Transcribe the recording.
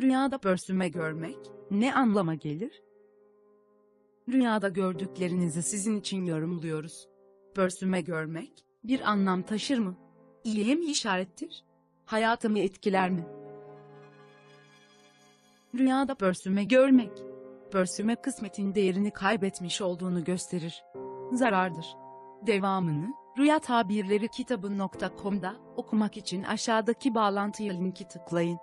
Rüyada pörsüme görmek ne anlama gelir? Rüyada gördüklerinizi sizin için yorumluyoruz. Pörsüme görmek bir anlam taşır mı? İyiye mi işarettir? Hayatımı etkiler mi? Rüyada pörsüme görmek, pörsüme kısmetin değerini kaybetmiş olduğunu gösterir. Zarardır. Devamını Rüya Tabirleri kitabı.com'da okumak için aşağıdaki bağlantıya linki tıklayın.